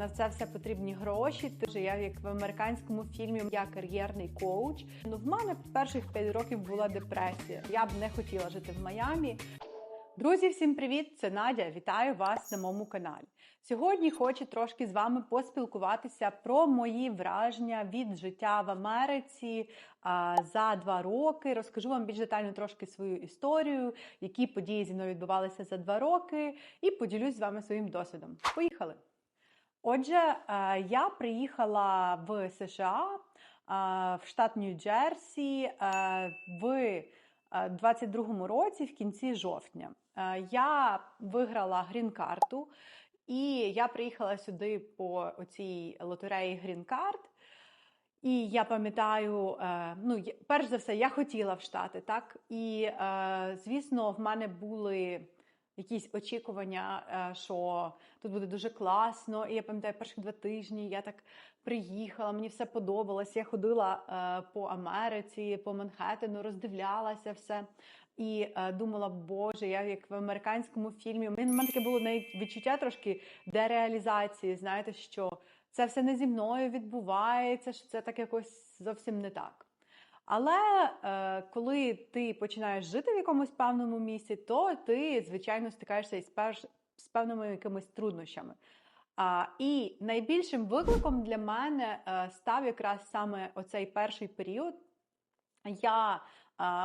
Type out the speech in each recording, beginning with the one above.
на це все потрібні гроші. Тож я як в американському фільмі я кар'єрний коуч. Ну в мене перших 5 років була депресія. Я б не хотіла жити в Майамі. Друзі, всім привіт! Це Надя. Вітаю вас на моєму каналі. Сьогодні хочу трошки з вами поспілкуватися про мої враження від життя в Америці за два роки. Розкажу вам більш детально трошки свою історію, які події зі мною відбувалися за два роки, і поділюсь з вами своїм досвідом. Поїхали! Отже, е, я приїхала в США е, в штат Нью-Джерсі е, в 22-му році, в кінці жовтня. Я виграла грін-карту, і я приїхала сюди по цій лотереї грін-карт. І я пам'ятаю, ну, перш за все, я хотіла в Штати, так? І, звісно, в мене були якісь очікування, що тут буде дуже класно. І я пам'ятаю, перших два тижні я так приїхала, мені все подобалось. Я ходила по Америці, по Манхеттену, роздивлялася все. І е, думала, боже, я як в американському фільмі. У мене таке було навіть відчуття трошки дереалізації. Знаєте, що це все не зі мною відбувається, що це так якось зовсім не так. Але е, коли ти починаєш жити в якомусь певному місці, то ти, звичайно, стикаєшся із перш, з певними якимись труднощами. А, І найбільшим викликом для мене е, став якраз саме оцей перший період. Я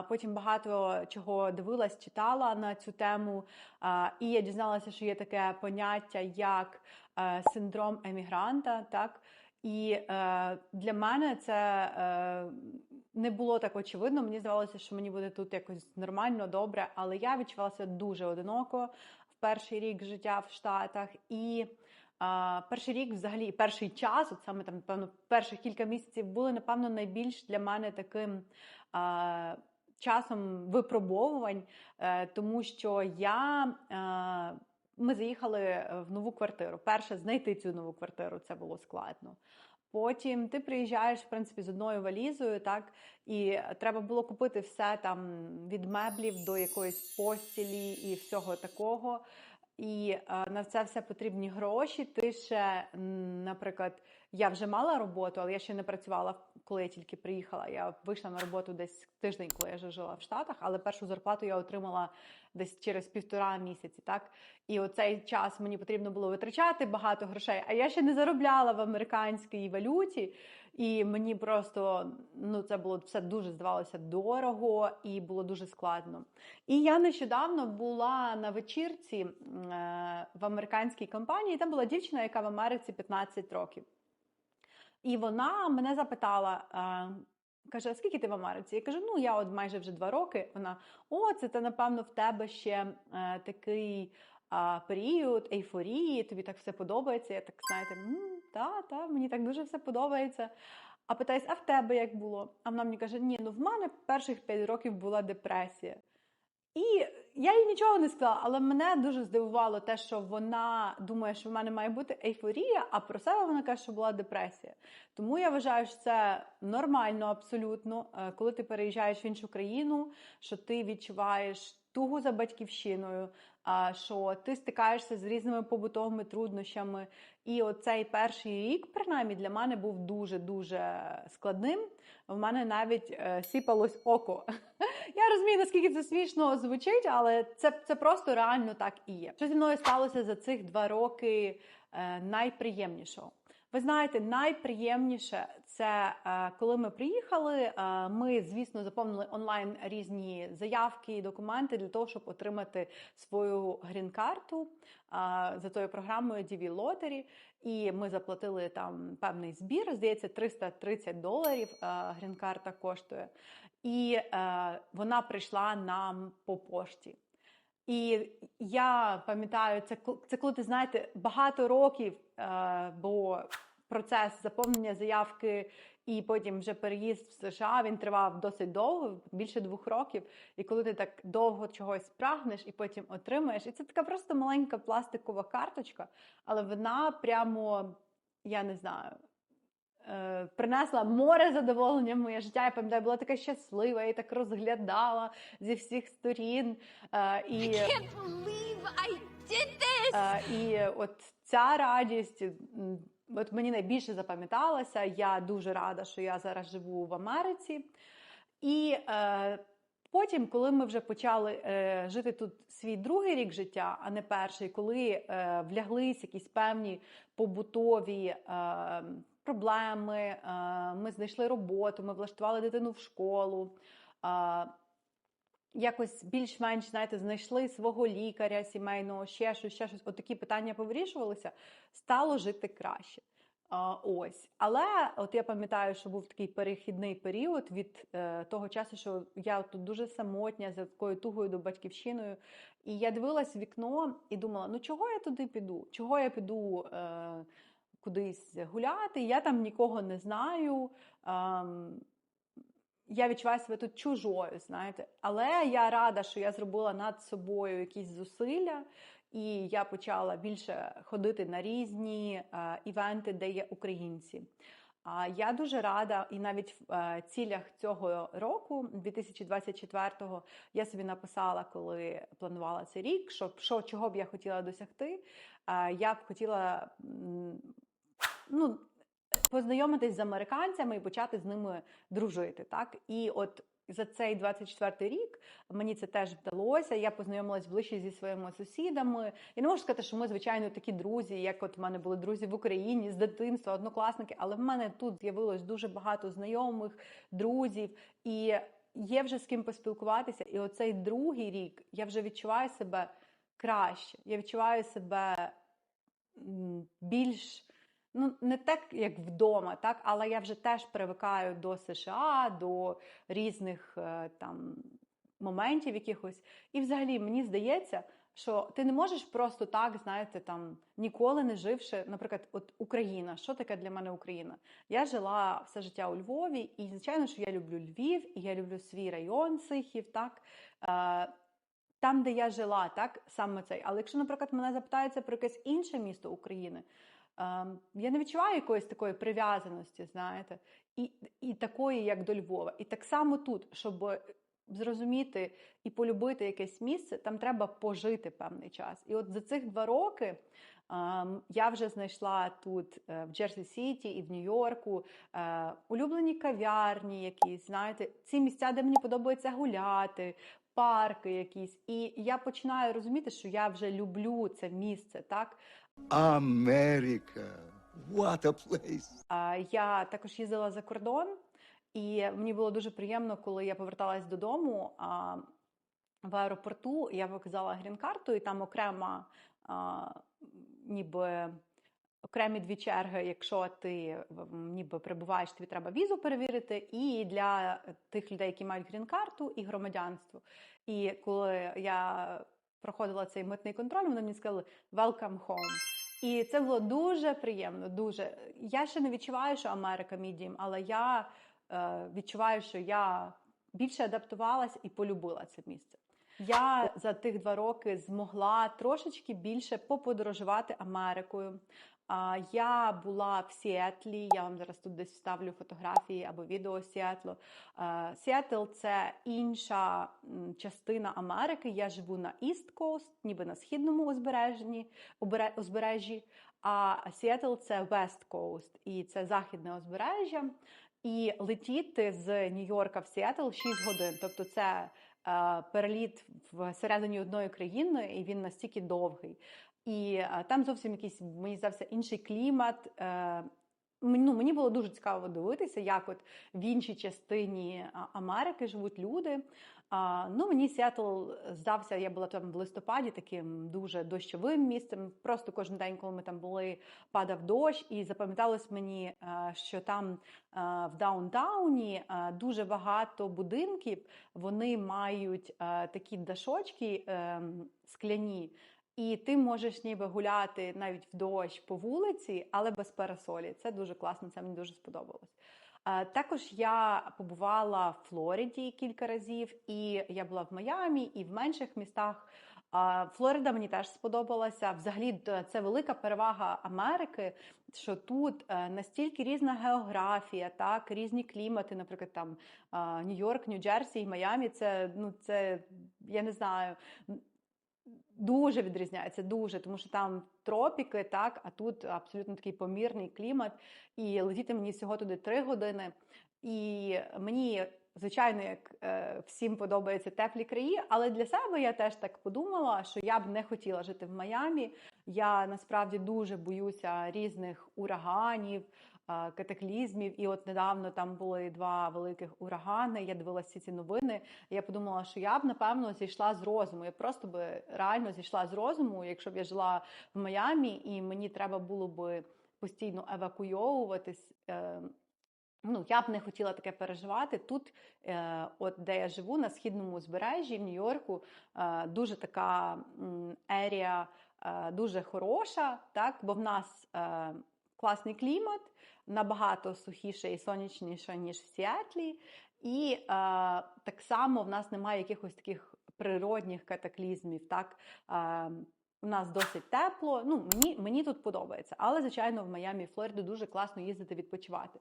Потім багато чого дивилась, читала на цю тему, і я дізналася, що є таке поняття як е, синдром емігранта. Так? І е, для мене це е, не було так очевидно. Мені здавалося, що мені буде тут якось нормально, добре, але я відчувалася дуже одиноко в перший рік життя в Штатах. І перший рік, взагалі, перший час, от саме там, напевно, перших кілька місяців були, напевно, найбільш для мене таким часом випробовувань, е, тому що я. Е, ми заїхали в нову квартиру. Перше, знайти цю нову квартиру це було складно. Потім ти приїжджаєш в принципі з одною валізою, так і треба було купити все там від меблів до якоїсь постілі і всього такого. І е, на це все потрібні гроші. Ти ще, наприклад, я вже мала роботу, але я ще не працювала, коли я тільки приїхала. Я вийшла на роботу десь тиждень, коли я вже жила в Штатах, але першу зарплату я отримала десь через півтора місяці. Так і оцей час мені потрібно було витрачати багато грошей. А я ще не заробляла в американській валюті. І мені просто ну це було все дуже здавалося дорого і було дуже складно. І я нещодавно була на вечірці е, в американській компанії. Там була дівчина, яка в Америці 15 років. І вона мене запитала. Е, Каже, скільки ти в Америці? Я кажу, ну я от майже вже два роки. Вона о, це та напевно в тебе ще е, такий е, період ейфорії, тобі так все подобається. Я так знаєте, та, та, мені так дуже все подобається. А питаюсь, а в тебе як було? А вона мені каже, ні, ну в мене перших 5 років була депресія. І я їй нічого не сказала, але мене дуже здивувало те, що вона думає, що в мене має бути ейфорія, а про себе вона каже, що була депресія. Тому я вважаю, що це нормально абсолютно, е, коли ти переїжджаєш в іншу країну, що ти відчуваєш тугу за батьківщиною, що ти стикаєшся з різними побутовими труднощами. І оцей перший рік, принаймні, для мене був дуже-дуже складним. В мене навіть е, сіпалось око. Я розумію, наскільки це смішно звучить, але це це просто реально так і є. Що зі мною сталося за цих два роки е, найприємнішого? Ви знаєте, найприємніше це е, коли ми приїхали. Е, ми, звісно, заповнили онлайн різні заявки і документи для того, щоб отримати свою грін-карту е, за тою програмою DV Lottery. І ми заплатили там певний збір. Здається, 330 доларів грін-карта коштує. І вона прийшла нам по пошті. І я пам'ятаю, це це коли ти знаєте багато років, е, бо процес заповнення заявки і потім вже переїзд в США він тривав досить довго, більше двох років. І коли ти так довго чогось прагнеш і потім отримаєш, і це така просто маленька пластикова карточка, але вона прямо, я не знаю, е, принесла море задоволення в моє життя. Я пам'ятаю, була така щаслива, я її так розглядала зі всіх сторін. Е, і, Can't believe I did this! е, і от ця радість. От мені найбільше запам'яталася. Я дуже рада, що я зараз живу в Америці. І е, потім, коли ми вже почали е, жити тут свій другий рік життя, а не перший, коли е, вляглись якісь певні побутові е, проблеми, е, ми знайшли роботу, ми влаштували дитину в школу. Е, Якось більш-менш знаєте, знайшли свого лікаря сімейного, ще щось, ще щось. От такі питання повирішувалися, стало жити краще. А, ось. Але от я пам'ятаю, що був такий перехідний період від е, того часу, що я тут дуже самотня, за такою тугою до батьківщиною. І я дивилась вікно і думала: ну чого я туди піду? Чого я піду е, кудись гуляти? Я там нікого не знаю. Ем, я відчуваю себе тут чужою, знаєте. Але я рада, що я зробила над собою якісь зусилля, і я почала більше ходити на різні е, івенти, де є українці. А я дуже рада, і навіть в е, цілях цього року, 2024-го, я собі написала, коли планувала цей рік, що, що чого б я хотіла досягти. Е, я б хотіла ну, познайомитись з американцями і почати з ними дружити. Так? І от за цей 24-й рік мені це теж вдалося. Я познайомилась ближче зі своїми сусідами. Я не можу сказати, що ми, звичайно, такі друзі, як от в мене були друзі в Україні з дитинства, однокласники, але в мене тут з'явилось дуже багато знайомих, друзів. І є вже з ким поспілкуватися. І оцей другий рік я вже відчуваю себе краще. Я відчуваю себе більш. Ну, не так, як вдома, так, але я вже теж привикаю до США, до різних е, там моментів якихось. І взагалі мені здається, що ти не можеш просто так, знаєте, там ніколи не живши, наприклад, от Україна. Що таке для мене Україна? Я жила все життя у Львові, і звичайно, що я люблю Львів, і я люблю свій район Сихів, так. Е, там, де я жила, так саме цей. Але якщо, наприклад, мене запитаються про якесь інше місто України, я не відчуваю якоїсь такої прив'язаності, знаєте, і, і такої, як до Львова. І так само тут, щоб зрозуміти і полюбити якесь місце, там треба пожити певний час. І от за цих два роки. Я вже знайшла тут е, в Джерсі Сіті і в Нью-Йорку е, улюблені кав'ярні, якісь знаєте, ці місця, де мені подобається гуляти, парки якісь. І я починаю розуміти, що я вже люблю це місце. Так America. What a place. Я також їздила за кордон, і мені було дуже приємно, коли я поверталась додому. А, в аеропорту я показала грін-карту, і там окрема, а, ніби окремі дві черги, якщо ти ніби прибуваєш, тобі треба візу перевірити, і для тих людей, які мають грін-карту і громадянство. І коли я проходила цей митний контроль, вони мені сказали «Welcome home». І це було дуже приємно. Дуже я ще не відчуваю, що Америка мій але я е, відчуваю, що я більше адаптувалась і полюбила це місце. Я за тих два роки змогла трошечки більше поподорожувати Америкою. Я була в Сіетлі. Я вам зараз тут десь вставлю фотографії або відео Сіетлу. Е, Сіетл це інша частина Америки. Я живу на East Coast, ніби на східному узбережжі, узбережжі. А Сіетл це West Coast, і це західне узбережжя. І летіти з Нью-Йорка в Сіетл 6 годин. Тобто це е, переліт всередині одної країни, і він настільки довгий. І там зовсім якийсь, мені здався, інший клімат. Е, ну, мені було дуже цікаво дивитися, як от в іншій частині Америки живуть люди. Ну, мені Сіатл здався, я була там в листопаді таким дуже дощовим місцем. Просто кожен день, коли ми там були, падав дощ, і запам'яталось мені, е, що там е, в даунтауні дуже багато будинків. Вони мають такі дашочки е, скляні. І ти можеш ніби гуляти навіть в дощ по вулиці, але без парасолі. Це дуже класно, це мені дуже сподобалось. Е, Також я побувала в Флориді кілька разів, і я була в Майамі і в менших містах. Флорида мені теж сподобалася. Взагалі, це велика перевага Америки, що тут е, настільки різна географія, так, різні клімати, наприклад, там е, Нью-Йорк, Нью-Джерсі і Майамі. Це ну це я не знаю. Дуже відрізняється, дуже, тому що там тропіки, так, а тут абсолютно такий помірний клімат. І летіти мені всього туди три години. І мені, звичайно, як е, всім подобаються теплі краї, але для себе я теж так подумала, що я б не хотіла жити в Майамі. Я насправді дуже боюся різних ураганів, катаклізмів. І от недавно там були два великих урагани. Я дивилася ці новини. і Я подумала, що я б напевно зійшла з розуму. Я просто би реально зійшла з розуму, якщо б я жила в Майамі, і мені треба було би постійно евакуйовуватись. е, Ну, я б не хотіла таке переживати. Тут, е, от де я живу, на східному узбережжі в Нью-Йорку, е, дуже така ерія е, дуже хороша, так, бо в нас е, класний клімат, набагато сухіше і сонячніше, ніж в Сіетлі. І е, так само в нас немає якихось таких природних катаклізмів. Так? Е, у нас досить тепло. Ну, мені, мені тут подобається. Але, звичайно, в Майамі і Флориду дуже класно їздити відпочивати.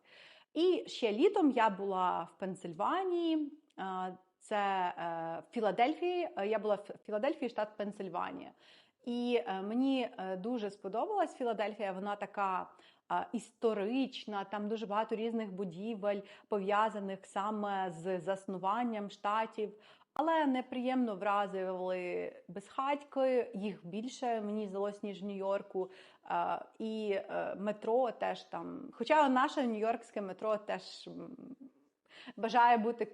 І ще літом я була в Пенсильванії. е, Це е, в Філадельфії. Е, Я була в Філадельфії, штат Пенсильванія. І е, мені е, дуже сподобалась Філадельфія. Вона така історична, там дуже багато різних будівель, пов'язаних саме з заснуванням штатів. Але неприємно вразили безхатьки, їх більше мені здалось, ніж в Нью-Йорку. І е, метро теж там. Хоча наше нью-йоркське метро теж бажає бути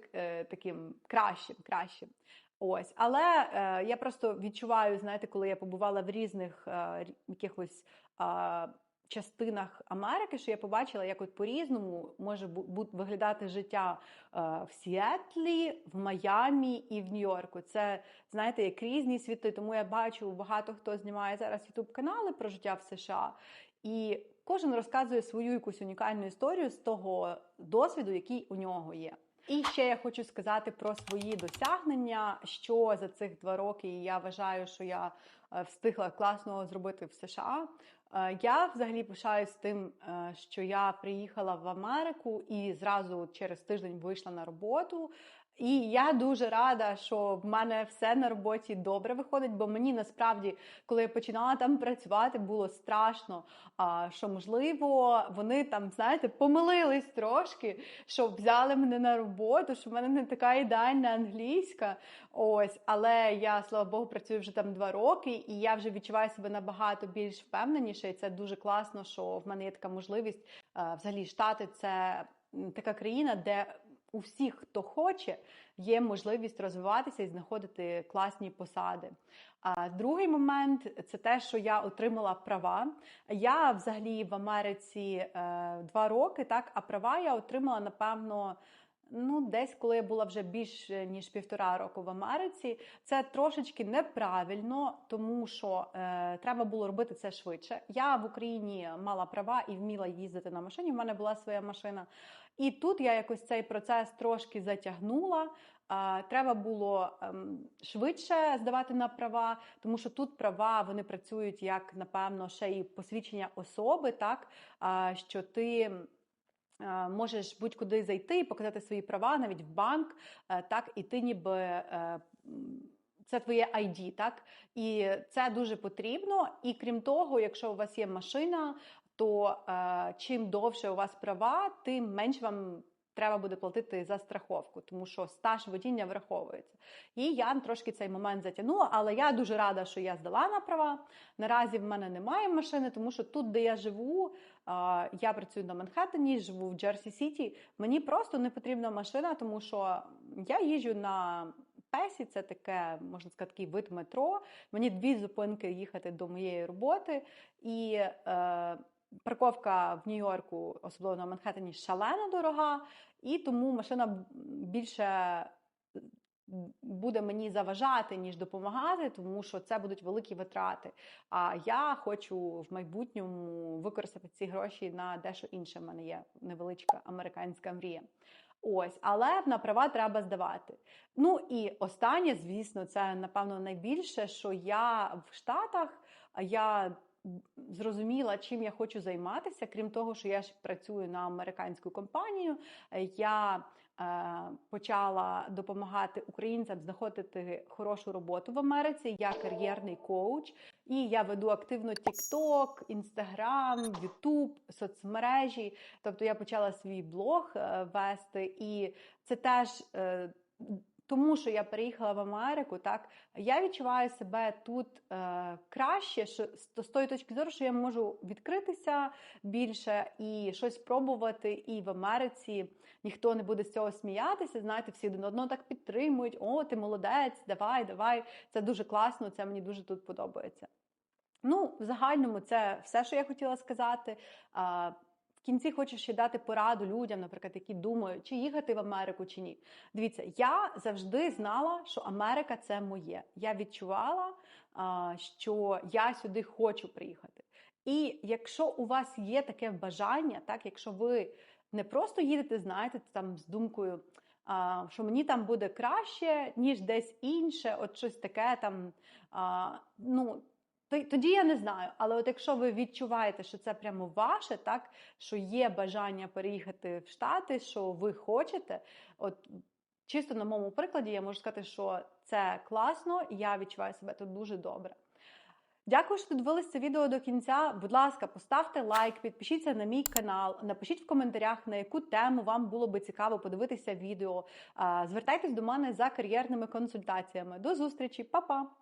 таким кращим, кращим. Ось, але е, я просто відчуваю, знаєте, коли я побувала в різних е, якихось е, частинах Америки, що я побачила, як от по-різному може виглядати життя е, в Сіетлі, в Майамі і в Нью-Йорку. Це знаєте, як різні світи. Тому я бачу, багато хто знімає зараз ютуб канали про життя в США, і кожен розказує свою якусь унікальну історію з того досвіду, який у нього є. І ще я хочу сказати про свої досягнення, що за цих два роки я вважаю, що я е, встигла класно зробити в США. Е, Я взагалі пишаюсь тим, е, що я приїхала в Америку і зразу через тиждень вийшла на роботу. І я дуже рада, що в мене все на роботі добре виходить, бо мені насправді, коли я починала там працювати, було страшно, що можливо вони там, знаєте, помилились трошки, що взяли мене на роботу, що в мене не така ідеальна англійська. Ось, але я, слава Богу, працюю вже там два роки, і я вже відчуваю себе набагато більш впевненіше. І це дуже класно, що в мене є така можливість. Е, Взагалі, штати це така країна, де у всіх, хто хоче, є можливість розвиватися і знаходити класні посади. А другий момент це те, що я отримала права. Я взагалі в Америці е, два роки, так, а права я отримала, напевно. Ну, десь коли я була вже більш ніж півтора року в Америці, це трошечки неправильно, тому що е, треба було робити це швидше. Я в Україні мала права і вміла їздити на машині. в мене була своя машина. І тут я якось цей процес трошки затягнула. А, Треба було ем, швидше здавати на права, тому що тут права вони працюють як, напевно, ще і посвідчення особи, так а, що ти. Е, Можеш будь-куди зайти і показати свої права навіть в банк, е, так і ти ніби е, це твоє ID, так і це дуже потрібно. І крім того, якщо у вас є машина, то е, чим довше у вас права, тим менш вам треба буде платити за страховку, тому що стаж водіння враховується. І я трошки цей момент затягнула, але я дуже рада, що я здала на права. Наразі в мене немає машини, тому що тут, де я живу, я працюю на Манхеттені, живу в Джерсі Сіті. Мені просто не потрібна машина, тому що я їжджу на Песі, це таке, можна сказати, такий вид метро. Мені дві зупинки їхати до моєї роботи. І е, парковка в Нью-Йорку, особливо на Манхеттені, шалено дорога, і тому машина більше буде мені заважати, ніж допомагати, тому що це будуть великі витрати. А я хочу в майбутньому використати ці гроші на дещо інше. У мене є невеличка американська мрія. Ось, але на права треба здавати. Ну і останнє, звісно, це напевно найбільше, що я в Штатах я зрозуміла, чим я хочу займатися. Крім того, що я ж працюю на американську компанію, я е, почала допомагати українцям знаходити хорошу роботу в Америці. Я кар'єрний коуч, і я веду активно TikTok, Instagram, YouTube, соцмережі. Тобто я почала свій блог е, вести, і це теж. е, тому що я переїхала в Америку, так я відчуваю себе тут е, краще, що з тої точки зору, що я можу відкритися більше і щось пробувати. І в Америці ніхто не буде з цього сміятися. Знаєте, всі один одного так підтримують. О, ти молодець, давай, давай. Це дуже класно. Це мені дуже тут подобається. Ну, в загальному, це все, що я хотіла сказати. Кінці хочу ще дати пораду людям, наприклад, які думають, чи їхати в Америку, чи ні. Дивіться, я завжди знала, що Америка це моє. Я відчувала, що я сюди хочу приїхати. І якщо у вас є таке бажання, так, якщо ви не просто їдете, знаєте, там з думкою, що мені там буде краще, ніж десь інше, от щось таке там. Ну, тоді я не знаю. Але от якщо ви відчуваєте, що це прямо ваше, так що є бажання переїхати в Штати, що ви хочете, от чисто на моєму прикладі, я можу сказати, що це класно, і я відчуваю себе тут дуже добре. Дякую, що дивилися це відео до кінця. Будь ласка, поставте лайк, підпишіться на мій канал, напишіть в коментарях, на яку тему вам було би цікаво подивитися відео. Звертайтесь до мене за кар'єрними консультаціями. До зустрічі, Па-па!